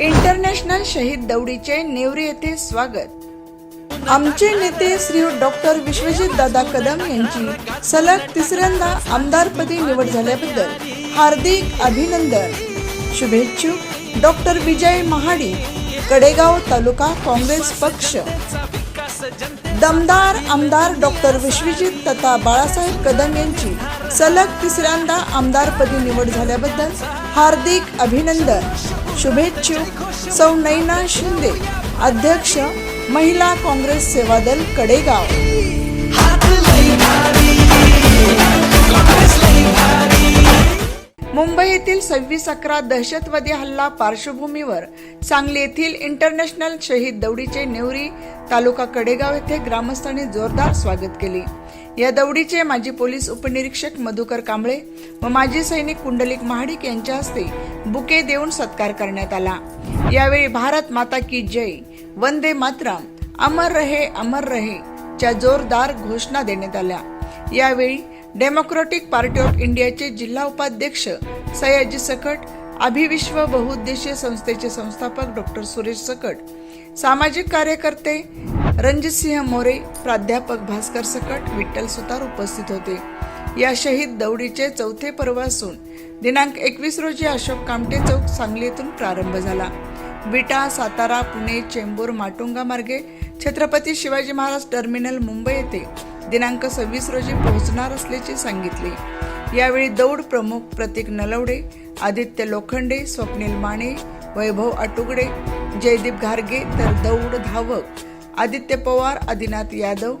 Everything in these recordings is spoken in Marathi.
इंटरनॅशनल शहीद दौडीचे नेवरी येथे स्वागत. आमचे नेते श्री डॉक्टर विश्वजित दादा कदम यांची सलग तिसऱ्यांदा आमदारपदी निवड झाल्याबद्दल हार्दिक अभिनंदन. शुभेच्छुक डॉक्टर विजय महाडी कडेगाव तालुका काँग्रेस पक्ष. दमदार आमदार डॉक्टर विश्वजित तथा बाळासाहेब कदम यांची सलग तिसऱ्यांदा आमदारपदी निवड झाल्याबद्दल हार्दिक अभिनंदन. शुभेच्छुक सौ नैना शिंदे अध्यक्ष महिला काँग्रेस सेवादल कडेगाव. मुंबई येथील सव्वीस अकरा दहशतवादी हल्ला पार्श्वभूमीवर सांगली येथील इंटरनॅशनल शहीद दौडीचे नेवरी तालुका कडेगाव येथे ग्रामस्थांनी जोरदार स्वागत केले. या दौडीचे माजी पोलीस उपनिरीक्षक मधुकर कांबळे व माजी सैनिक कुंडलिक महाडिक यांच्या हस्ते बुके देऊन सत्कार करण्यात आला. यावेळी भारत माता की जय वंदे मातरम अमर रहे अमर रहे च्या जोरदार घोषणा देण्यात आल्या. यावेळी डेमोक्रॅटिक पार्टी ऑफ इंडियाचे जिल्हा उपाध्यक्ष सयाजी सकट अभिविश्व बहुउद्देशीय संस्थेचे संस्थापक डॉक्टर सुरेश सकट सामाजिक कार्यकर्ते रणजितसिंह मोरे प्राध्यापक भास्कर सकट विठ्ठल सुतार उपस्थित होते. या शहीद दौडीचे चौथे पर्व असून दिनांक एकवीस रोजी अशोक कामटे चौक सांगली येथून प्रारंभ झाला. विटा सातारा पुणे चेंबूर माटुंगा मार्गे छत्रपती शिवाजी महाराज टर्मिनल मुंबई येथे दिनांक सव्वीस रोजी पोहोचणार असल्याचे सांगितले. यावेळी दौड प्रमुख प्रतीक नलवडे आदित्य लोखंडे स्वप्नील माने वैभव आटुगडे जयदीप घारगे तर दौड धावक आदित्य पवार आदिनाथ यादव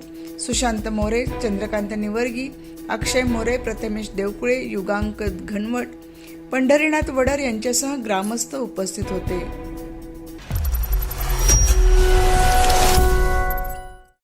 सुशांत मोरे चंद्रकांत निवर्गी अक्षय मोरे प्रथमेश देवकुळे युगांक घनवट पंढरीनाथ वडर यांच्यासह ग्रामस्थ उपस्थित होते.